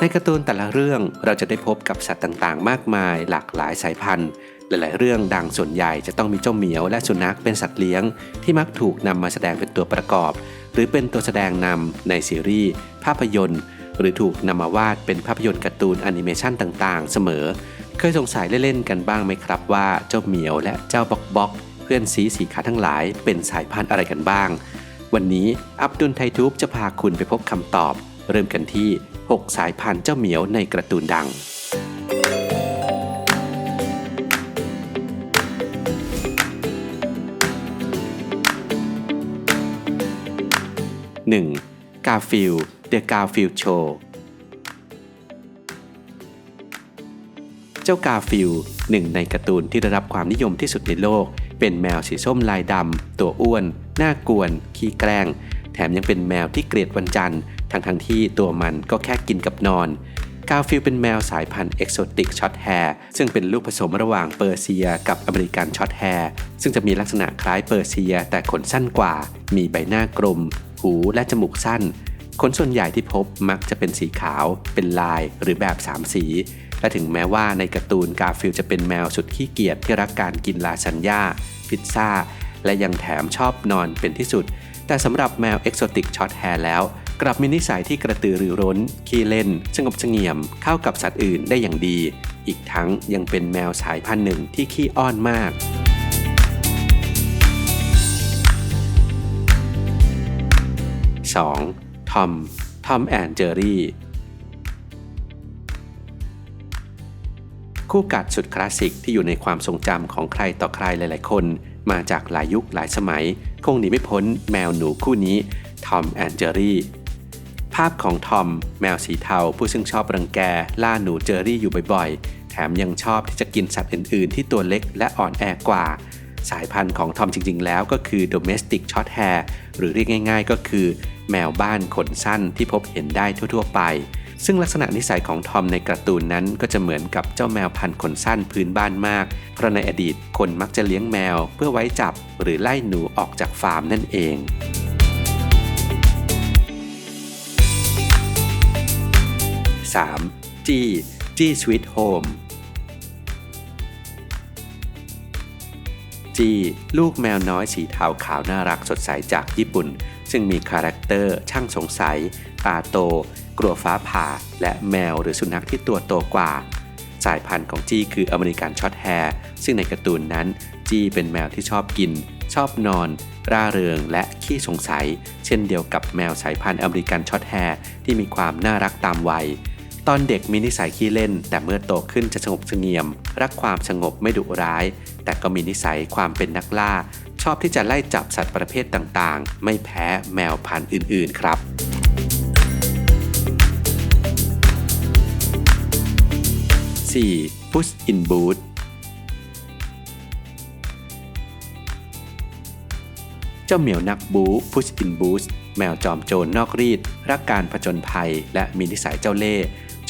ในการ์ตูนแต่ละเรื่องเราจะได้พบกับสัตว์ต่างๆ มากมาย หลากหลายสายพันธุ์ หลายๆ เรื่องดังส่วนใหญ่จะต้องมีเจ้าเหมียวและสุนัขเป็นสัตว์เลี้ยง ที่มักถูกนำมาแสดงเป็นตัวประกอบ หรือเป็นตัวแสดงนำในซีรีส์ภาพยนตร์ หรือถูกนำมาวาดเป็นภาพยนตร์การ์ตูนแอนิเมชันต่างๆ เสมอ เคยสงสัยเล่นๆกันบ้างไหมครับว่าเจ้าเหมียวและเจ้าบ็อกบ็อกเพื่อนสีสีขาทั้งหลาย เป็นสายพันธุ์อะไรกันบ้าง วันนี้อับดุลไททูบจะพาคุณไปพบคำตอบ เริ่มกันที่ 6 สายพันธุ์เจ้าเหมียวในการ์ตูนดัง 1. กาฟิลเดอะกาฟิลโชเจ้ากาฟิลหนึ่งในการ์ตูนที่ได้รับความนิยมที่สุดในโลก เป็นแมวสีส้มลายดำ ตัวอ้วน หน้ากวน ขี้แกล้ง แถมยังเป็นแมวที่เกลียดวันจันทร์ ทั้งทั้งที่ตัวมันก็แค่กินกับนอน กาฟิลเป็นแมวสายพันธุ์เอกโซติกช็อตแฮร์ซึ่งเป็นลูกผสมระหว่างเปอร์เซียกับอเมริกันช็อตแฮร์ซึ่งจะมีลักษณะคล้ายเปอร์เซีย แต่ขนสั้นกว่า มีใบหน้ากลม หูและจมูกสั้น ขนส่วนใหญ่ที่พบมักจะเป็นสีขาว เป็นลายหรือแบบสามสีและถึงแม้ว่าในการ์ตูนกาฟิลจะเป็นแมวสุดขี้เกียจที่รักการกินลาซานญ่าพิซซ่า และยังแถมชอบนอนเป็นที่สุด แต่สำหรับแมวเอกโซติกช็อตแฮร์แล้ว กลับมีนิสัยที่กระตือรือร้น ขี้เล่น สงบเสงี่ยม เข้ากับสัตว์อื่นได้อย่างดี อีกทั้งยังเป็นแมวสายพันธุ์หนึ่งที่ขี้อ้อนมาก 2. ทอม ทอมแอนเจอรี่ คู่กัดสุดคลาสสิกที่อยู่ในความทรงจำของใครต่อใครหลาย ๆ คน มาจากหลายยุคหลายสมัย คงหนีไม่พ้นแมวหนูคู่นี้ ทอมแอนเจอรี่ ภาพของทอม แมวสีเทาผู้ซึ่งชอบรังแก ล่าหนูเจอรี่อยู่บ่อยๆ แถมยังชอบที่จะกินสัตว์อื่นๆ ที่ตัวเล็กและอ่อนแอกว่า สายพันธุ์ของทอมจริง ๆ แล้วก็คือ domestic short hair หรือเรียกง่าย ๆ ก็คือ แมวบ้านขนสั้นที่พบเห็นได้ทั่ว ๆ ไป ซึ่งลักษณะนิสัยของทอมในการ์ตูนนั้นก็จะเหมือนกับเจ้าแมวพันธุ์ขนสั้นพื้นบ้านมาก เพราะในอดีตคนมักจะเลี้ยงแมวเพื่อไว้จับหรือไล่หนูออกจากฟาร์มนั่นเอง 3. จี้จี้สวิตโฮมจีลูกแมวน้อยสีเทาขาวน่ารักสดใสจากญี่ปุ่น ซึ่งมีคาแรคเตอร์ ช่างสงสัย ตาโต กลัวฟ้าผ่า และแมวหรือสุนัขที่ตัวโตกว่า สายพันธุ์ของจี้คืออเมริกันช็อตแฮร์ซึ่งในการ์ตูนนั้น จี้เป็นแมวที่ชอบกิน ชอบนอน ร่าเริงและขี้สงสัย เช่นเดียวกับแมวสายพันธุ์อเมริกันช็อตแฮร์ที่มีความน่ารักตามวัย ตอนเด็กมีนิสัยขี้เล่น แต่เมื่อโตขึ้นจะสงบเสงี่ยม รักความสงบไม่ดุร้าย แต่ก็มีนิสัยความเป็นนักล่า ชอบที่จะไล่จับสัตว์ประเภทต่างๆ ไม่แพ้แมวพันธุ์อื่นๆครับ 4. Puss in Boot เจ้าเหมียวนักบู Puss in Boots แมวจอมโจรนอกรีด รักการผจญภัย และมีนิสัยเจ้าเล่ห์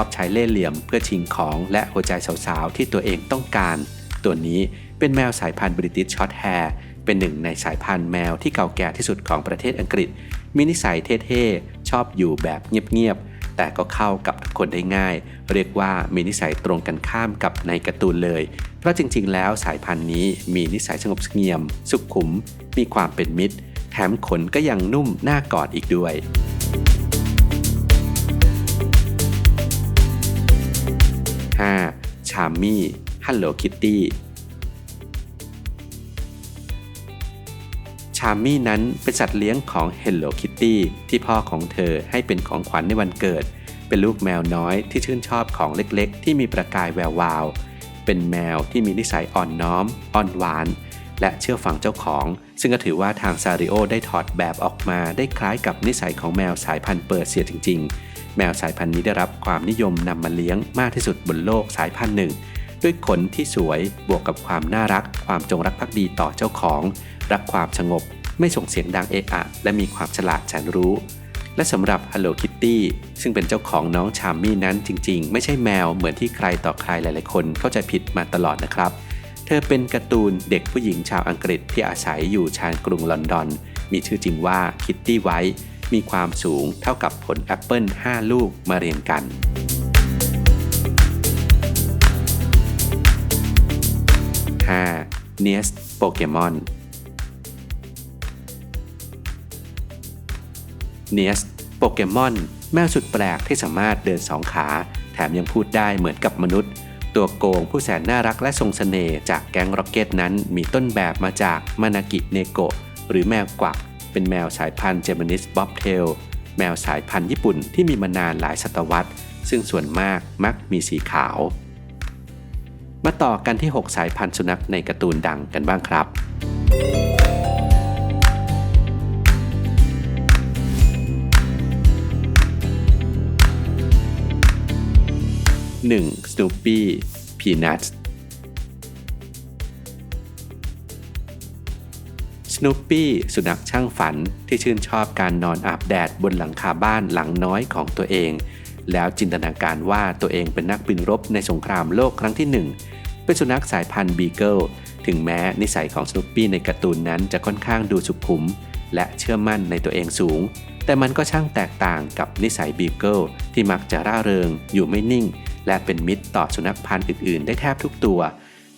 อบใช้เล่ห์เหลี่ยมเพื่อชิงของและหัวใจสาวๆ ที่ตัวเองต้องการ ตัวนี้เป็นแมวสายพันธุ์บริติชช็อตแฮร์เป็นหนึ่งในสายพันธุ์แมวที่เก่าแก่ที่สุดของประเทศอังกฤษ มีนิสัยเท่ๆ ชอบอยู่แบบเงียบๆ แต่ก็เข้ากับทุกคนได้ง่าย เรียกว่ามีนิสัยตรงกันข้ามกับในการ์ตูนเลย เพราะจริงๆ แล้วสายพันธุ์นี้มีนิสัยสงบเสงี่ยม สุขุม มีความเป็นมิตร แถมขนก็ยังนุ่มน่ากอดอีกด้วย ชามี่ฮัลโหลคิตตี้ชามี่นั้นเป็นสัตว์เลี้ยงของ Hello Kitty ที่พ่อของเธอให้เป็นของขวัญในวันเกิด เป็นลูกแมวน้อยที่ชื่นชอบของเล็กๆ ที่มีประกายแวววาว เป็นแมวที่มีนิสัยอ่อนน้อม อ่อนหวาน และเชื่อฟังเจ้าของ ซึ่งก็ถือว่าทางซาริโอได้ถอดแบบออกมาได้คล้ายกับนิสัยของแมวสายพันธุ์เปอร์เซียจริง ๆ แมวสายพันธุ์นี้ได้รับความนิยมนำมาเลี้ยงมากที่สุดบนโลกสายพันธุ์หนึ่ง ด้วยขนที่สวยบวกกับความน่ารัก ความจงรักภักดีต่อเจ้าของ รักความสงบ ไม่ส่งเสียงดังเอะอะ และมีความฉลาดแสนรู้ และสำหรับ Hello Kitty ซึ่งเป็นเจ้าของน้องชามมี่นั้นจริง ๆ ไม่ใช่แมวเหมือนที่ใครต่อใครหลายๆคนเข้าใจผิดมาตลอดนะครับเธอเป็นการ์ตูนเด็กผู้หญิงชาวอังกฤษที่อาศัยอยู่ชานกรุงลอนดอน มีชื่อจริงว่าคิตตี้ไวท์ มีความสูงเท่ากับผลแอปเปิล5 ลูกมาเรียงกันห้าเนสโปเกมอนเนสโปเกมอนแมวสุดแปลกที่สามารถเดินสองขา แถมยังพูดได้เหมือนกับมนุษย์ ตัวโกงผู้แสนน่ารักและทรงสเสน่ห์จากแก๊งร็อกเก็ตนั้นมีต้นแบบมาจากมานากิเนโกะหรือแมวกวัก เป็นแมวสายพันธุ์เจมนิสบ๊อบเทลแมวสายพันธุ์ญี่ปุ่นที่มีมานานหลายศตวรรษ ซึ่งส่วนมากมักมีสีขาว มาต่อกันที่ 6 สายพันธุ์สุนัขในการ์ตูนดังกันบ้างครับ 1. Snoopy Peanuts สโนปี้สุนัขช่างฝันที่ชื่นชอบการนอนอาบแดดบนหลังคาบ้านหลังน้อยของตัวเอง แล้วจินตนาการว่าตัวเองเป็นนักบินรบในสงครามโลกครั้งที่หนึ่งเป็นสุนัขสายพันธุ์บีเกิลถึงแม้นิสัยของสโนปี้ในการ์ตูนนั้นจะค่อนข้างดูสุขุม และเชื่อมั่นในตัวเองสูง แต่มันก็ช่างแตกต่างกับนิสัยบีเกิลที่มักจะร่าเริง อยู่ไม่นิ่ง และเป็นมิตรต่อสุนัขพันธุ์อื่นๆ ได้แทบทุกตัว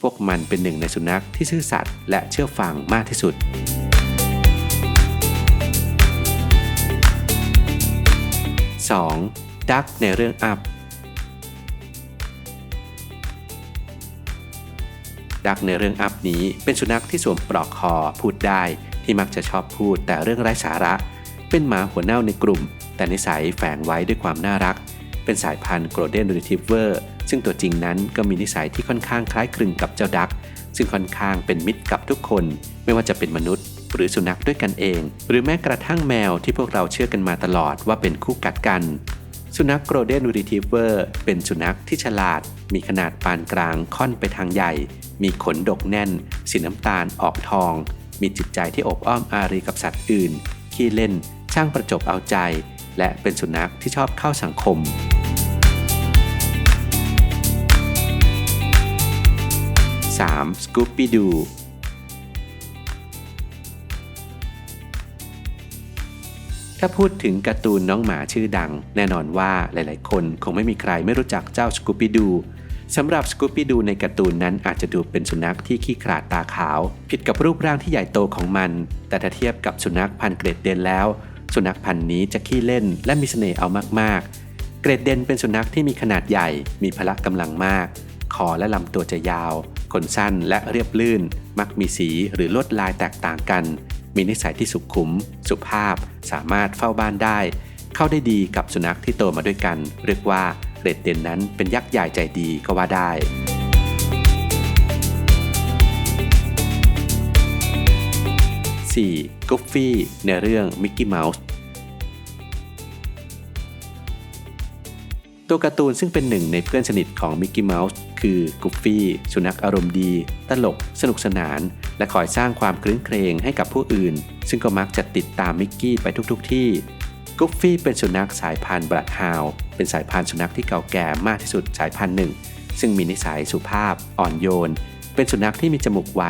พวกมันเป็นหนึ่งในสุนัขที่ซื่อสัตย์และเชื่อฟังมากที่สุด 2. ดักในเรื่องอัพดักในเรื่องอัพนี้เป็นสุนัขที่สวมปลอกคอพูดได้ที่มักจะชอบพูดแต่เรื่องไร้สาระ เป็นหมาหัวเน่าในกลุ่ม แต่นิสัยแฝงไว้ด้วยความน่ารัก เป็นสายพันธุ์โกลเด้นรีทรีเวอร์ ซึ่งตัวจริงนั้นก็มีนิสัยที่ค่อนข้างคล้ายคลึงกับเจ้าดัก ซึ่งค่อนข้างเป็นมิตรกับทุกคน ไม่ว่าจะเป็นมนุษย์ หรือสุนัขด้วยกันเอง หรือแม้กระทั่งแมวที่พวกเราเชื่อกันมาตลอดว่าเป็นคู่กัดกัน สุนัขโกลเด้นรีทรีเวอร์เป็นสุนัขที่ฉลาด มีขนาดปานกลางค่อนไปทางใหญ่ มีขนดกแน่น สีน้ำตาลออกทอง มีจิตใจที่อบอ้อมอารีกับสัตว์อื่น ขี้เล่น ช่างประจบเอาใจ และเป็นสุนัขที่ชอบเข้าสังคม 3. Scooby Doo ถ้าพูดถึงการ์ตูนน้องหมาชื่อดัง แน่นอนว่าหลายๆ คนคงไม่มีใครไม่รู้จักเจ้าสกูปี้ดูสำหรับสกูปี้ดูในการ์ตูนนั้นอาจจะดูเป็นสุนัขที่ขี้ขลาดตาขาว ผิดกับรูปร่างที่ใหญ่โตของมัน แต่ถ้าเทียบกับสุนัขพันธุ์เกรดเดนแล้ว สุนัขพันธุ์นี้จะขี้เล่นและมีเสน่ห์เอามากๆ เกรดเดนเป็นสุนัขที่มีขนาดใหญ่ มีพละกำลังมาก คอและลำตัวจะยาว ขนสั้นและเรียบลื่น มักมีสีหรือลวดลายแตกต่างกัน มีนิสัยที่สุขุม สุภาพ สามารถเฝ้าบ้านได้ เข้าได้ดีกับสุนัขที่โตมาด้วยกัน เรียกว่าเกรดเดนนั้นเป็นยักษ์ใหญ่ใจดีก็ว่าได้ 4. กุฟฟี่ในเรื่องมิกกี้เมาส์ตัวการ์ตูนซึ่งเป็นหนึ่งในเพื่อนสนิทของมิกกี้เมาส์ คือกุฟฟี่สุนัขอารมณ์ดี ตลก สนุกสนาน และคอยสร้างความคลื้นเครงให้กับผู้อื่น ซึ่งก็มักจะติดตามมิกกี้ไปทุกๆทที่กุฟฟี่เป็นสุนัขสายพันธุ์บรัดฮาว เป็นสายพันธุ์สุนัขที่เก่าแก่มากที่สุดสายพันธุ์หนึ่ง ซึ่งมีนิสัยสุภาพ อ่อนโยน เป็นสุนัขที่มีจมูกไว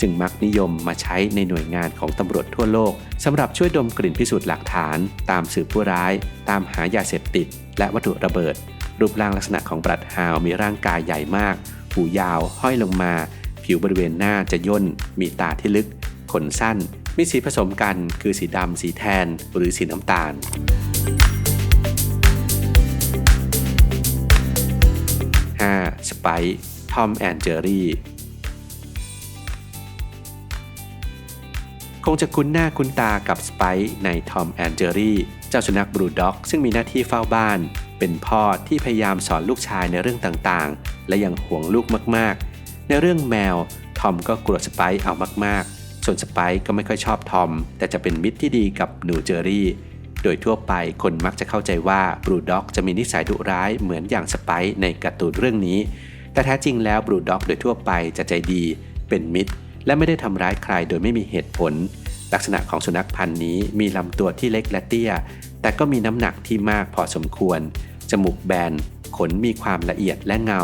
จึงมักนิยมมาใช้ในหน่วยงานของตำรวจทั่วโลกสำหรับช่วยดมกลิ่นพิสูจน์หลักฐาน ตามสืบผู้ร้าย ตามหายาเสพติด และวัตถุระเบิด รูปร่างลักษณะของบรัดฮาวมีร่างกายใหญ่มาก หูยาวห้อยลงมา ผิวบริเวณหน้าจะย่น มีตาที่ลึก ขนสั้น มีสีผสมกันคือสีดำ สีแทน หรือสีน้ำตาล 5. สไปทอมแอนเจอรี่คงจะคุ้นหน้าคุ้นตากับสไปในทอมแอนเจอรี่เจ้าสุนัขบรูด็อก ซึ่งมีหน้าที่เฝ้าบ้าน เป็นพ่อที่พยายามสอนลูกชายในเรื่องต่างๆ และยังห่วงลูกมากๆ ในเรื่องแมว ทอมก็กลัวสไปเอามากๆ ส่วนสไปก็ไม่ค่อยชอบทอม แต่จะเป็นมิตรที่ดีกับหนูเจอรี่ โดยทั่วไปคนมักจะเข้าใจว่าบรูด็อกจะมีนิสัยดุร้ายเหมือนอย่างสไปในการ์ตูนเรื่องนี้ แต่แท้จริงแล้วบรูด็อกโดยทั่วไปจะใจดี เป็นมิตร และไม่ได้ทำร้ายใครโดยไม่มีเหตุผล ลักษณะของสุนัขพันธุ์นี้มีลำตัวที่เล็กและเตี้ย แต่ก็มีน้ำหนักที่มากพอสมควร จมูกแบน ขนมีความละเอียดและเงา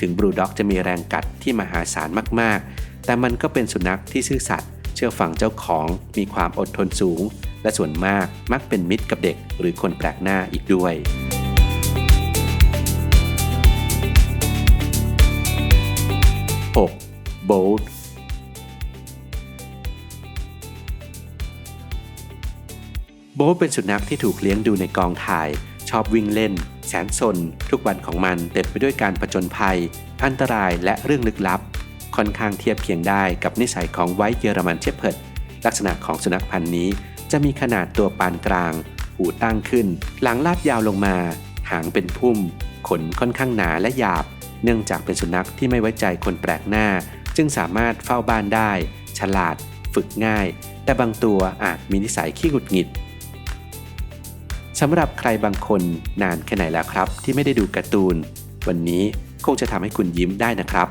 ถึงบรูด็อกจะมีแรงกัดที่มหาศาลมากๆ แต่มันก็เป็นสุนัขที่ซื่อสัตย์เชื่อฟังเจ้าของ มีความอดทนสูง และส่วนมากมักเป็นมิตรกับเด็กหรือคนแปลกหน้าอีกด้วย 6. Bold โบทเป็นสุนัขที่ถูกเลี้ยงดูในกองถ่าย ชอบวิ่งเล่น แสนสน ทุกวันของมันเต็มไปด้วยการผจญภัย อันตรายและเรื่องลึกลับ ค่อนข้างเทียบเคียงได้กับนิสัยของไวท์เยอรมันเชพเพิร์ดลักษณะของสุนัขพันธุ์นี้ จะมีขนาดตัวปานกลาง หูตั้งขึ้น หลังลาดยาวลงมา หางเป็นพุ่ม ขนค่อนข้างหนาและหยาบ เนื่องจากเป็นสุนัขที่ไม่ไว้ใจคนแปลกหน้า จึงสามารถเฝ้าบ้านได้ ฉลาด ฝึกง่าย แต่บางตัวอาจมีนิสัยขี้หงุดหงิด สำหรับใครบางคนนานแค่ไหนแล้วครับ ที่ไม่ได้ดูการ์ตูน วันนี้คงจะทำให้คุณยิ้มได้นะครับ